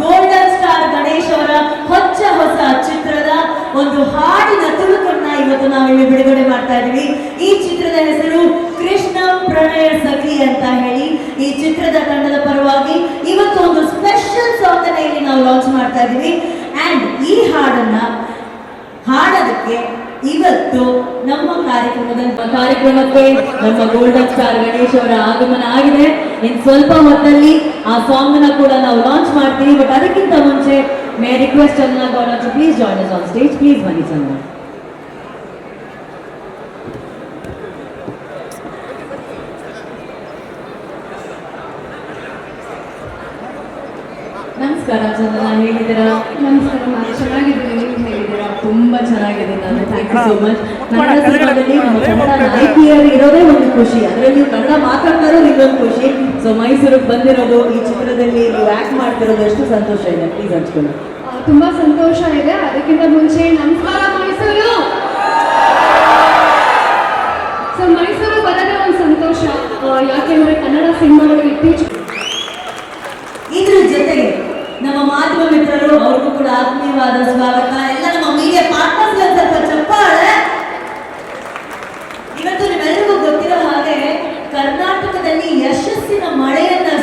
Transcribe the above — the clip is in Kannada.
ಗೋಲ್ಡನ್ ಸ್ಟಾರ್ ಗಣೇಶ್ ಅವರ ಹೊಚ್ಚ ಹೊಸ ಚಿತ್ರದ ಒಂದು ಹಾಡಿನ ತುಣುಕನ್ನ ಇವತ್ತು ನಾವಿಲ್ಲಿ ಬಿಡುಗಡೆ ಮಾಡ್ತಾ ಇದೀವಿ ಈ ಚಿತ್ರದ ಹೆಸರು ಕೃಷ್ಣ ಪ್ರಣಯ ಸಖಿ ಅಂತ ಹೇಳಿ. ಈ ಚಿತ್ರದ ತಂಡದ ಪರವಾಗಿ ಇವತ್ತು ಒಂದು ಸ್ಪೆಷಲ್ ಸಾಂಗ್ ಅನ್ನ ಇಲ್ಲಿ ನಾವು ಲಾಂಚ್ ಮಾಡ್ತಾ ಇದೀವಿ ಅಂಡ್ ಈ ಹಾಡನ್ನ ಹಾಡೋದಕ್ಕೆ ಇವತ್ತು ನಮ್ಮ ಕಾರ್ಯಕ್ರಮದ ಕಾರ್ಯಕ್ರಮಕ್ಕೆ ನಮ್ಮ ಗೋಲ್ಡನ್ ಸ್ಟಾರ್ ಗಣೇಶ್ ಅವರ ಆಗಮನ ಆಗಿದೆ. ಇನ್ ಸ್ವಲ್ಪ ಹೊತ್ತಲ್ಲಿ ಆ ಸಾಂಗ್ ಕೂಡ ನಾವು ಲಾಂಚ್ ಮಾಡ್ತೀವಿ. ಬಟ್ ಅದಕ್ಕಿಂತ ಮುಂಚೆ may request Anna Gowda to please join us on stage please ಬನ್ನಿ ಚಂದ ನಮಸ್ಕಾರ ಚಂದನ ಹೇಗಿದ್ದೀರಾ ನಮಸ್ಕಾರ ನಾನು ಚೆನ್ನಾಗಿದ್ದೀನಿ ನೀವು ಹೇಗಿದ್ದೀರಾ ತುಂಬಾ ಚೆನ್ನಾಗಿದೆ ನಾನು thank you so much Kannada ಸಿನಿಮಾದಲ್ಲಿ ನಮ್ಮ ಕನ್ನಡ ನಾಯಕಿಯರು ಇರೋದೇ ಒಂದು ಖುಷಿ. ಅದರಲ್ಲಿ ನೀವು ಕನ್ನಡ ಮಾತಾಡ್ತಾ ಇರೋದು ಇನ್ನೊಂದು ಖುಷಿ. ಸೊ ಮೈಸೂರಿಗೆ ಬಂದಿರೋದು ಈ ಚಿತ್ರದಲ್ಲಿ ನೀವು ಆಕ್ಟ್ ಮಾಡ್ತಿರೋದು ಎಷ್ಟು ಸಂತೋಷ ಇದೆ? ಪ್ಲೀಸ್ ಹಂಚ್ಕೊಳ್ಳಿ. ತುಂಬಾ ಸಂತೋಷ ಇದೆ. ಅದಕ್ಕಿಂತ ಮುಂಚೆ ನಮಸ್ಕಾರ ಮೈಸೂರು! ಸೊ ಮೈಸೂರು ಬರೋದೇ ಒಂದು ಸಂತೋಷ. ಯಾಕೆಂದ್ರೆ ಕನ್ನಡ ಸಿನಿಮಾಗಳು ಇತ್ತೀಚೆಗೆ ಇದ್ರ ಜೊತೆಗೆ ನಮ್ಮ ಮಾಧ್ಯಮ ಮಿತ್ರರು ಅವ್ರಿಗೂ ಕೂಡ ಆತ್ಮೀಯವಾದ ಸ್ವಾಗತ. ಅಂತ ಪಾರ್ಟ್ನರ್ಸ್ ಸ್ವಲ್ಪ ಚಪ್ಪಾಳೆ. ಇವತ್ತು ನಿಮ್ಮೆಲ್ಲರಿಗೂ ಗೊತ್ತಿರೋ ಹಾಗೆ ಕರ್ನಾಟಕದಲ್ಲಿ ಯಶಸ್ಸಿನ ಮಳೆಯನ್ನು